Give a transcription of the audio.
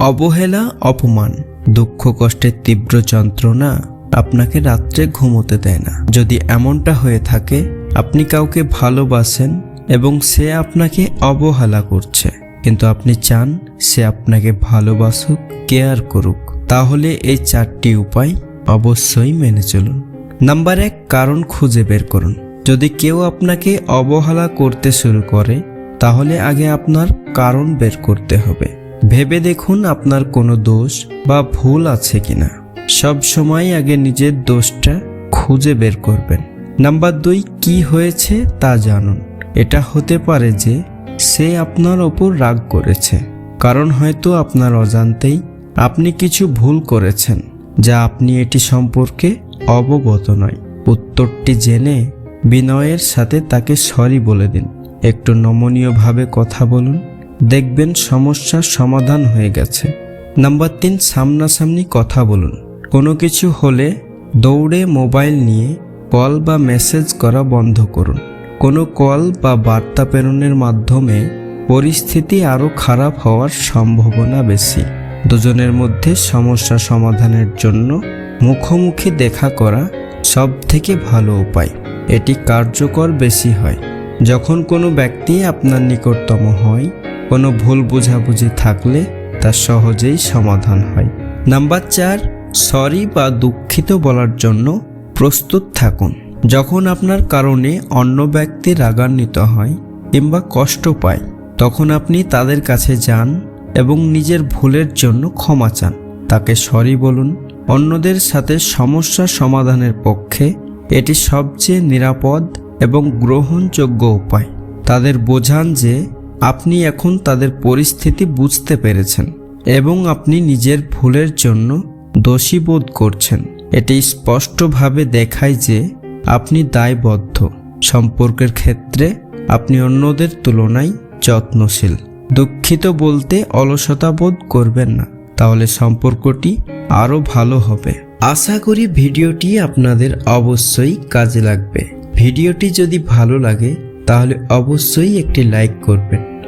অবহেলা, অপমান, দুঃখ, কষ্টের তীব্র যন্ত্রণা আপনাকে রাত্রে ঘুমোতে দেয় না। যদি এমনটা হয়ে থাকে, আপনি কাউকে ভালোবাসেন এবং সে আপনাকে অবহেলা করছে। কিন্তু আপনি চান সে আপনাকে ভালোবাসুক, কেয়ার করুক। তাহলে এই চারটি উপায় অবশ্যই মেনে চলুন। নাম্বার এক, কারণ খুঁজে বের করুন। যদি কেউ আপনাকে অবহেলা করতে শুরু করে, তাহলে আগে আপনার কারণ বের করতে হবে। ভেবে দেখুন আপনার কোনো দোষ বা ভুল আছে কিনা। সব সময় আগে নিজের দোষটা খুঁজে বের করবেন। নাম্বার দুই, কি হয়েছে তা জানুন। এটা হতে পারে যে সে আপনার ওপর রাগ করেছে। কারণ হয়তো আপনার অজান্তেই আপনি কিছু ভুল করেছেন, যা আপনি এটি সম্পর্কে অবগত নয়। উত্তরটি জেনে বিনয়ের সাথে তাকে সরি বলে দিন। একটু নমনীয়ভাবে কথা বলুন। দেখবেন সমস্যার সমাধান হয়ে গেছে। নাম্বার তিন, সামনাসামনি কথা বলুন। কোনো কিছু হলে দৌড়ে মোবাইল নিয়ে কল বা মেসেজ করা বন্ধ করুন। কোনো কল বা বার্তা প্রেরণের মাধ্যমে পরিস্থিতি আরও খারাপ হওয়ার সম্ভাবনা বেশি। দুজনের মধ্যে সমস্যা সমাধানের জন্য মুখোমুখি দেখা করা সব থেকে ভালো উপায়। এটি কার্যকর বেশি হয়। যখন কোনো ব্যক্তি আপনার নিকটতম হয় কোনো ভুল বোঝাবুঝি থাকলে তা সহজেই সমাধান হয়। নাম্বার চার, সরি বা দুঃখিত বলার জন্য প্রস্তুত থাকুন। যখন আপনার কারণে অন্য ব্যক্তি রাগান্বিত হয় কিংবা কষ্ট পায়, তখন আপনি তাদের কাছে যান এবং নিজের ভুলের জন্য ক্ষমা চান। তাকে সরি বলুন। অন্যদের সাথে সমস্যা সমাধানের পক্ষে এটি সবচেয়ে নিরাপদ এবং গ্রহণযোগ্য উপায়। তাদের বোঝান যে আপনি এখন তাদের পরিস্থিতি বুঝতে পেরেছেন এবং আপনি নিজের ভুলের জন্য দোষী বোধ করছেন। এটি স্পষ্টভাবে দেখায় যে আপনি দায়বদ্ধ। সম্পর্কের ক্ষেত্রে আপনি অন্যদের তুলনায় যত্নশীল। দুঃখিত বলতে অলসতা বোধ করবেন না, তাহলে সম্পর্কটি আরও ভালো হবে। আশা করি ভিডিওটি আপনাদের অবশ্যই কাজে লাগবে। ভিডিওটি যদি ভালো লাগে, তাহলে অবশ্যই একটি লাইক করবেন।